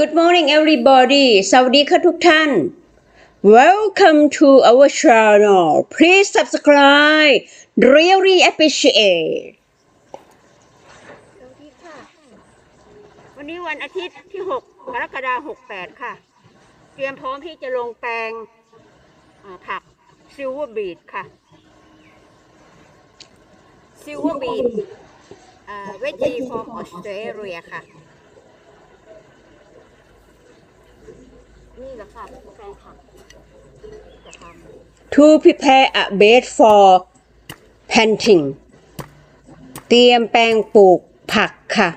Good morning everybody สวัสดีค่ะทุกท่าน Welcome to our channel Please subscribe Really appreciate สวัสดีค่ะ วันนี้วันอาทิตย์ที่ 6 กรกฎาคม68 ค่ะ เตรียมพร้อมที่จะลงแปลงผักซิลเวอร์บีดค่ะซิลเวอร์บีดเวจีฟอร์ออสเตรเลียค่ะ นี่แหละค่ะแปลงผักจะท To prepare a bed for planting เตรียมแปลงปลูกผักค่ะ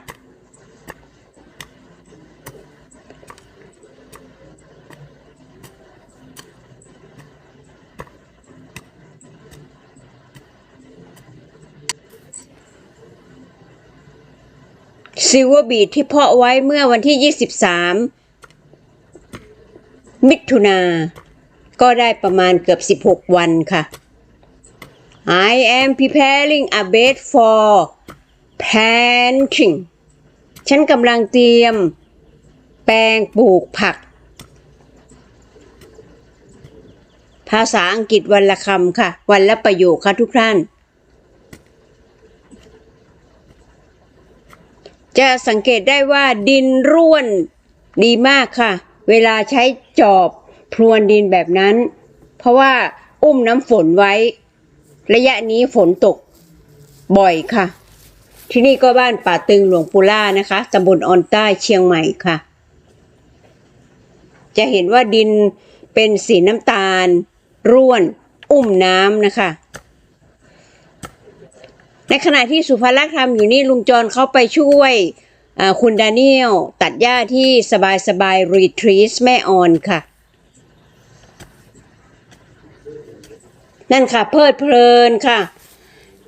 ซิลเวอร์บีทที่เพาะไว้เมื่อวันที่ 23 มิถุนาก็ได้ประมาณเกือบ 16 วันค่ะ I am preparing a bed for planting ฉันกำลังเตรียม แปลงปลูกผัก ภาษาอังกฤษวันละคำค่ะ วันละประโยคค่ะทุกท่าน จะสังเกตได้ว่าดินร่วนดีมากค่ะ เวลาใช้จอบพรวนดินแบบนั้น เพราะว่าอุ้มน้ำฝนไว้ ระยะนี้ฝนตกบ่อยค่ะ ที่นี่ก็บ้านป่าตึงหลวงปูล่านะคะตำบลออนใต้เชียงใหม่ค่ะ จะเห็นว่าดินเป็นสีน้ำตาล ร่วน อุ้มน้ำนะคะ ในขณะที่สุภาลักษณ์ทำอยู่นี่ลุงจรเขาไปช่วย คุณดาเนียลตัดหญ้าที่สบายสบายรีทรีสแม่ออนค่ะ นั่นค่ะ เพลิดเพลินค่ะ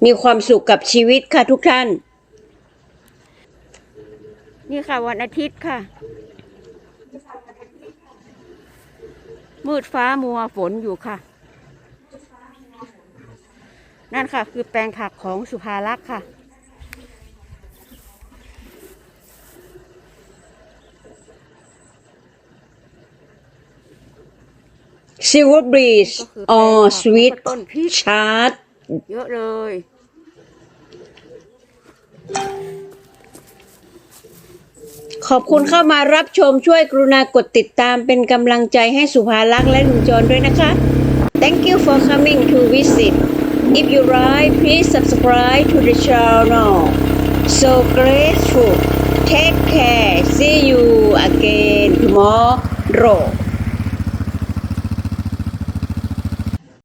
มีความสุขกับชีวิตค่ะทุกท่าน นี่ค่ะวันอาทิตย์ค่ะ มืดฟ้ามัวฝนอยู่ค่ะ นั่นค่ะคือแปลงผักของสุภาลักษ์ค่ะ Silver Breeze ก็คือ or แปลงผัก Sweet ต้นพริก Chard เยอะเลย ขอบคุณเข้ามารับชมช่วยกรุณากดติดตามเป็นกำลังใจให้สุภาลักษณ์และลุงจรด้วยนะคะ Thank you for coming to visit If you like please subscribe to the channel So grateful Take care See you again tomorrow